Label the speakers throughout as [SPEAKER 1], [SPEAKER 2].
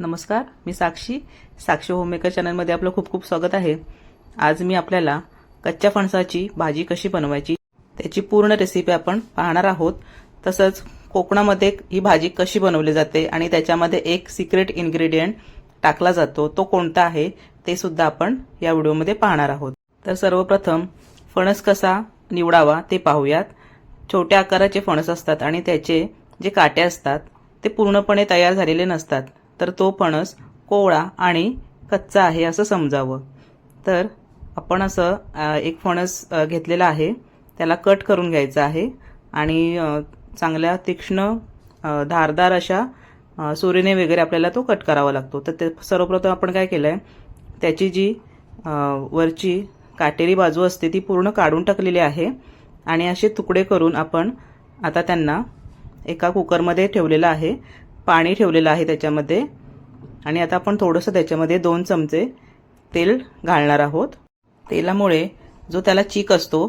[SPEAKER 1] नमस्कार मी साक्षी. साक्षी होममेकर चॅनलमध्ये आपलं खूप खूप स्वागत आहे. आज मी आपल्याला कच्च्या फणसाची भाजी कशी बनवायची त्याची पूर्ण रेसिपी आपण पाहणार आहोत. तसंच कोकणामध्ये ही भाजी कशी बनवली जाते आणि त्याच्यामध्ये एक सिक्रेट इन्ग्रेडियंट टाकला जातो तो कोणता आहे ते सुद्धा आपण या व्हिडिओमध्ये पाहणार आहोत. तर सर्वप्रथम फणस कसा निवडावा ते पाहूयात. छोट्या आकाराचे फणस असतात आणि त्याचे जे काटे असतात ते पूर्णपणे तयार झालेले नसतात. तर तो फणस कोवळा आणि कच्चा आहे असं समजावं. तर आपण असं एक फणस घेतलेला आहे. त्याला कट करून घ्यायचा आहे. आणि चांगल्या तीक्ष्ण धारदार अशा सुरीने वगैरे आपल्याला तो कट करावा लागतो. तर ते सर्वप्रथम आपण काय केलं आहे त्याची जी वरची काटेरी बाजू असते ती पूर्ण काढून टाकलेली आहे. आणि असे तुकडे करून आपण आता त्यांना एका कुकरमध्ये ठेवलेलं आहे. पाणी ठेवलेलं आहे त्याच्यामध्ये. आणि आता आपण थोडंसं त्याच्यामध्ये दोन चमचे तेल घालणार आहोत. तेलामुळे जो त्याला चीक असतो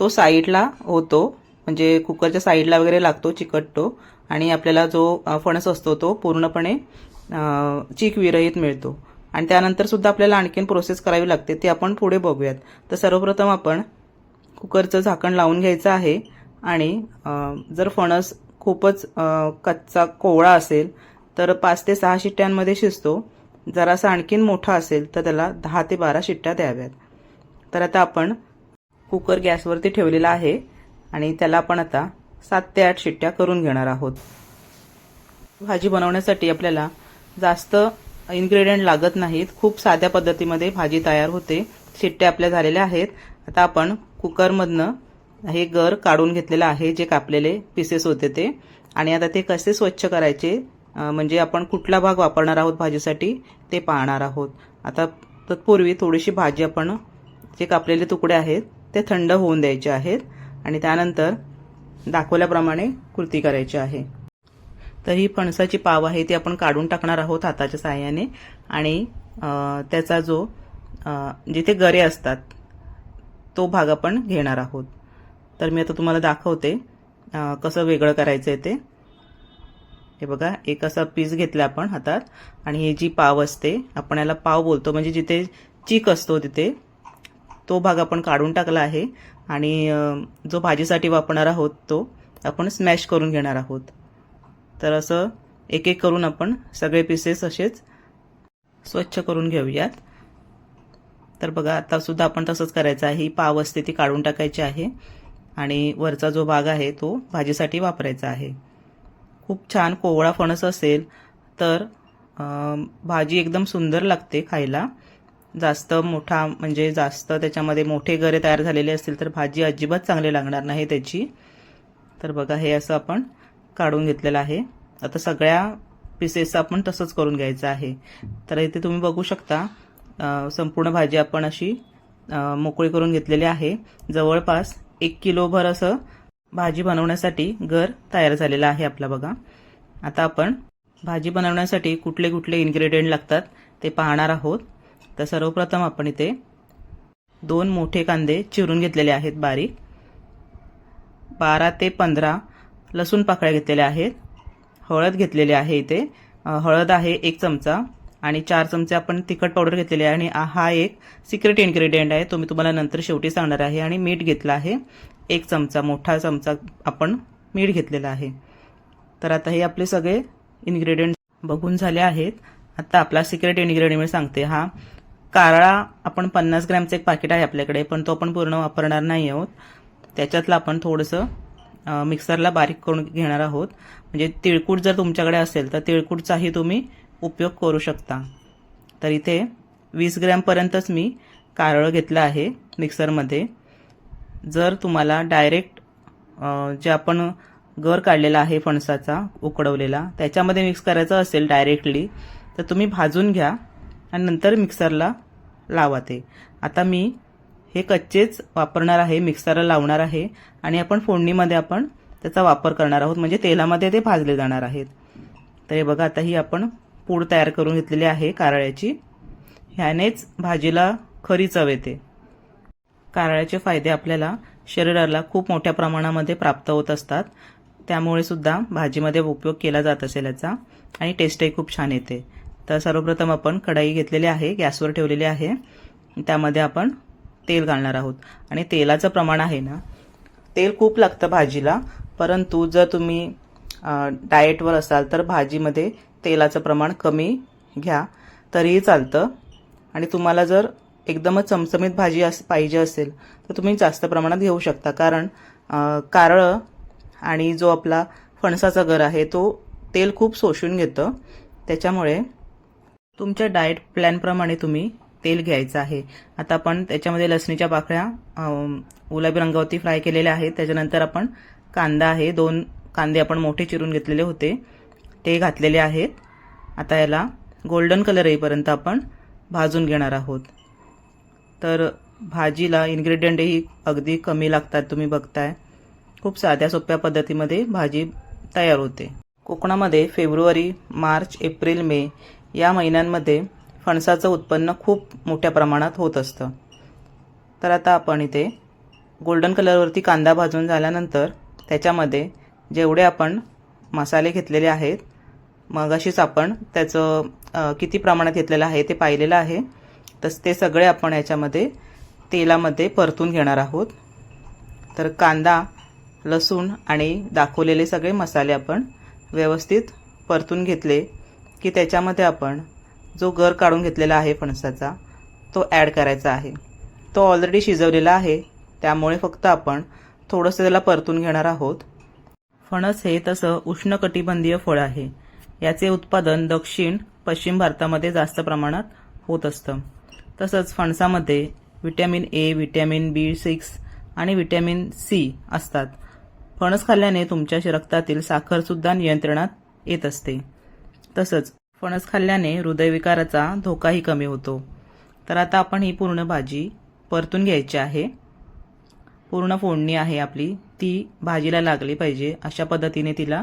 [SPEAKER 1] तो साईडला होतो. म्हणजे कुकरच्या साईडला वगैरे लागतो चिकटतो. आणि आपल्याला जो फणस असतो तो पूर्णपणे चीक विरहित मिळतो. आणि त्यानंतर सुद्धा आपल्याला आणखीन प्रोसेस करावी लागते ती आपण पुढे बघूयात. तर सर्वप्रथम आपण कुकरचं झाकण लावून घ्यायचं आहे. आणि जर फणस खूपच कच्चा कोवळा असेल तर पाच ते सहा शिट्ट्यांमध्ये शिजतो. जरासा आणखीन मोठा असेल तर त्याला दहा ते बारा शिट्ट्या द्याव्यात. तर आता आपण कुकर गॅसवरती ठेवलेला आहे आणि त्याला आपण आता सात ते आठ शिट्ट्या करून घेणार आहोत. भाजी बनवण्यासाठी आपल्याला जास्त इन्ग्रेडियंट लागत नाहीत. खूप साध्या पद्धतीमध्ये भाजी तयार होते. शिट्ट्या आपल्या झालेल्या आहेत. आता आपण कुकरमधनं हे गर काढून घेतलेलं आहे जे कापलेले पीसेस होते ते. आणि आता ते कसे स्वच्छ करायचे म्हणजे आपण कुठला भाग वापरणार आहोत भाजीसाठी ते पाहणार आहोत. आता तत्पूर्वी थोडीशी भाजी आपण जे कापलेले तुकडे आहेत ते थंड होऊन द्यायचे आहेत आणि त्यानंतर दाखवल्याप्रमाणे कृती करायची आहे. तर ही फणसाची पाव आहे ती आपण काढून टाकणार आहोत हाताच्या साह्याने आणि त्याचा जो जिथे गरे असतात तो भाग आपण घेणार आहोत. तर मी आता तुम्हाला दाखवते कसं वेगळं करायचं आहे ते. हे बघा एक असा पीस घेतला आपण हातात आणि हे जी पाव असते आपण याला पाव बोलतो म्हणजे जिथे चीक असतो तिथे तो भाग आपण काढून टाकला आहे आणि जो भाजीसाठी वापरणार आहोत तो आपण स्मॅश करून घेणार आहोत. तर असं एक एक करून आपण सगळे पीसेस असेच स्वच्छ करून घेऊयात. तर बघा आता सुद्धा आपण तसंच करायचं आहे. ही पाव असते ती काढून टाकायची आहे. आणि वरचा जो भाग आहे तो भाजीसाठी वापरायचा आहे. खूप छान कोवळा फणस असेल तर भाजी एकदम सुंदर लागते खायला. जास्त मोठा म्हणजे जास्त त्याच्यामध्ये मोठे गरे तयार झालेले असतील तर भाजी अजिबात चांगली लागणार नाही त्याची. तर बघा हे असं आपण काढून घेतलेलं आहे. आता सगळ्या पीसेस आपण तसंच करून घ्यायचं आहे. तर इथे तुम्ही बघू शकता संपूर्ण भाजी आपण अशी मोकळी करून घेतलेली आहे. जवळपास एक किलोभर असं भाजी बनवण्यासाठी घर तयार झालेलं आहे आपला बघा. आता आपण भाजी बनवण्यासाठी कुठले कुठले इन्ग्रेडियंट लागतात ते पाहणार आहोत. तर सर्वप्रथम आपण इथे दोन मोठे कांदे चिरून घेतलेले आहेत बारीक. बारा ते पंधरा लसूण पाकळ्या घेतलेल्या आहेत. हळद घेतलेली आहे इथे. हळद आहे एक चमचा. आणि चार चमचे आपण तिखट पावडर घेतलेली आहे आणि हा एक सिक्रेट इन्ग्रेडियंट आहे. तो मी तुम्हाला नंतर शेवटी सांगणार आहे. आणि मीठ घेतलं आहे. एक चमचा मोठा चमचा आपण मीठ घेतलेला आहे. तर आता हे आपले सगळे इन्ग्रेडियंट बघून झाले आहेत. आता आपला सिक्रेट इन्ग्रेडियंट मी सांगते हा. कारळा आपण पन्नास ग्रॅमचं एक पाकिट आहे आपल्याकडे पण तो आपण पूर्ण वापरणार नाही आहोत. त्याच्यातलं आपण थोडंसं मिक्सरला बारीक करून घेणार आहोत. म्हणजे तिळकूट जर तुमच्याकडे असेल तर तिळकूटचाही तुम्ही उपयोग करू शकता. तर इथे वीस ग्रॅमपर्यंतच मी कारळ घेतलं आहे मिक्सरमध्ये. जर तुम्हाला डायरेक्ट जे आपण गर काढलेला आहे फणसाचा उकडवलेला त्याच्यामध्ये मिक्स करायचं असेल डायरेक्टली तर तुम्ही भाजून घ्या आणि नंतर मिक्सरला लावा ते. आता मी हे कच्चेच वापरणार आहे मिक्सरला लावणार आहे आणि आपण फोडणीमध्ये आपण त्याचा वापर करणार आहोत. म्हणजे तेलामध्ये ते भाजले जाणार आहेत. तर हे बघा आता ही आपण पूड तयार करून घेतलेली आहे कारळ्याची. ह्यानेच भाजीला खरी चव येते. कारळ्याचे फायदे आपल्याला शरीराला खूप मोठ्या प्रमाणामध्ये प्राप्त होत असतात. त्यामुळे सुद्धा भाजीमध्ये उपयोग केला जात असेल याचा आणि टेस्टही खूप छान येते. तर सर्वप्रथम आपण कढाई घेतलेली आहे गॅसवर ठेवलेली आहे. त्यामध्ये आपण तेल घालणार आहोत. आणि तेलाचं प्रमाण आहे ना तेल खूप लागतं भाजीला परंतु जर तुम्ही डाएटवर असाल तर भाजीमध्ये तेलाचं प्रमाण कमी घ्या. तरीही चालतं. आणि तुम्हाला जर एकदमच चमचमीत भाजी अस पाहिजे असेल तर तुम्ही जास्त प्रमाणात घेऊ शकता. कारण कारळं आणि जो आपला फणसाचा घर आहे तो तेल खूप शोषून घेतं. त्याच्यामुळे तुमच्या डाएट प्लॅनप्रमाणे तुम्ही तेल घ्यायचं आहे. आता आपण त्याच्यामध्ये लसणीच्या पाकळ्या गुलाबी रंगावरती फ्राय केलेल्या आहेत. त्याच्यानंतर आपण कांदा आहे दोन कांदे आपण मोठे चिरून घेतलेले होते. ते घातलेले आहेत. आता याला गोल्डन कलर येईपर्यंत आपण भाजून घेणार आहोत. तर भाजीला इन्ग्रेडियंटही अगदी कमी लागतात तुम्ही बघताय. खूप साध्या सोप्या पद्धतीमध्ये भाजी तयार होते. कोकणामध्ये फेब्रुवारी मार्च एप्रिल मे या महिन्यांमध्ये फणसाचं उत्पन्न खूप मोठ्या प्रमाणात होत असतं. तर आता आपण इथे गोल्डन कलरवरती कांदा भाजून झाल्यानंतर त्याच्यामध्ये जेवढे आपण मसाले घेतलेले आहेत मगाशीच आपण त्याचं किती प्रमाणात घेतलेलं आहे ते पाहिलेलं आहे. तस ते सगळे आपण याच्यामध्ये तेलामध्ये परतून घेणार आहोत. तर कांदा लसूण आणि दाखवलेले सगळे मसाले आपण व्यवस्थित परतून घेतले की त्याच्यामध्ये आपण जो गर काढून घेतलेला आहे फणसाचा तो ॲड करायचा आहे. तो ऑलरेडी शिजवलेला आहे त्यामुळे फक्त आपण थोडंसं त्याला परतून घेणार आहोत. फणस हे तसं उष्णकटिबंधीय फळ आहे. याचे उत्पादन दक्षिण पश्चिम भारतामध्ये जास्त प्रमाणात होत असतं. तसंच फणसामध्ये vitamin A vitamin B six आणि व्हिटॅमिन सी असतात. फणस खाल्ल्याने तुमच्या रक्तातील साखरसुद्धा नियंत्रणात येत असते. तसंच फणस खाल्ल्याने हृदयविकाराचा धोकाही कमी होतो. तर आता आपण ही पूर्ण भाजी परतून घ्यायची आहे. पूर्ण फोडणी आहे आपली. ती भाजीला लागली पाहिजे अशा पद्धतीने तिला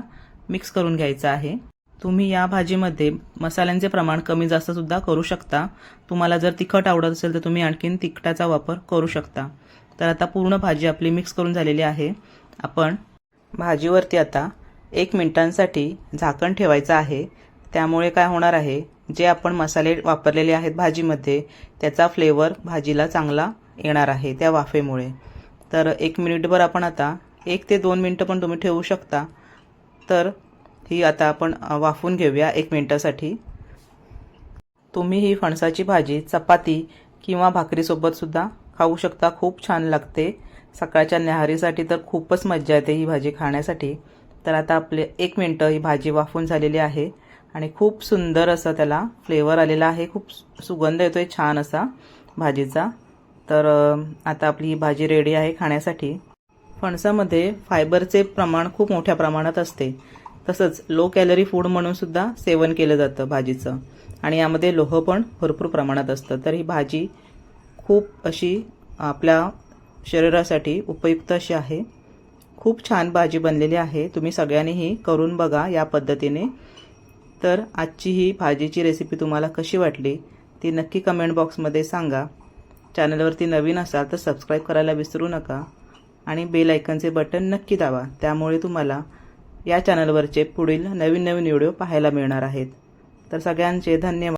[SPEAKER 1] मिक्स करून घ्यायचं आहे. तुम्ही या भाजीमध्ये मसाल्यांचे प्रमाण कमी जास्त सुद्धा करू शकता. तुम्हाला जर तिखट आवडत असेल तर तुम्ही आणखीन तिखटाचा वापर करू शकता. तर आता पूर्ण भाजी आपली मिक्स करून झालेली आहे. आपण भाजीवरती आता एक मिनिटांसाठी झाकण ठेवायचं आहे. त्यामुळे काय होणार आहे जे आपण मसाले वापरलेले आहेत भाजीमध्ये त्याचा फ्लेवर भाजीला चांगला येणार आहे त्या वाफेमुळे. तर एक मिनिटभर आपण आता एक ते दोन मिनटं पण तुम्ही ठेवू शकता. तर ही आता आपण वाफून वाफवून घेऊया एक मिनटासाठी. तुम्ही ही फणसाची भाजी चपाती किंवा भाकरीसोबतसुद्धा खाऊ शकता. खूप छान लागते. सकाळच्या न्याहारीसाठी तर खूपच मज्जा येते ही भाजी खाण्यासाठी. तर आता आपले एक मिनटं ही भाजी वाफून झालेली आहे आणि खूप सुंदर असा त्याला फ्लेवर आलेला आहे. खूप सु- सुगंध आहे छान असा भाजीचा. तर आता आपली ही भाजी रेडी आहे खाण्यासाठी. फणसामध्ये फायबरचे प्रमाण खूप मोठ्या प्रमाणात असते. तसंच लो कॅलरी फूड म्हणून सुद्धा सेवन केलं जातं भाजीचं. आणि यामध्ये लोह पण भरपूर प्रमाणात असतं. तर ही भाजी खूप अशी आपल्या शरीरासाठी उपयुक्त अशी आहे. खूप छान भाजी बनलेली आहे. तुम्ही सगळ्यांनीही करून बघा या पद्धतीने. तर आजची ही भाजीची रेसिपी तुम्हाला कशी वाटली ती नक्की कमेंट बॉक्समध्ये सांगा. चॅनलवरती नवीन असाल तर सबस्क्राईब करायला विसरू नका. आणि बेल आयकनचे बटन नक्की दाबा. त्यामुळे तुम्हाला या चॅनलवरचे पुढील नवीन नवीन व्हिडिओ पाहायला मिळणार आहेत. तर सगळ्यांचे धन्यवाद.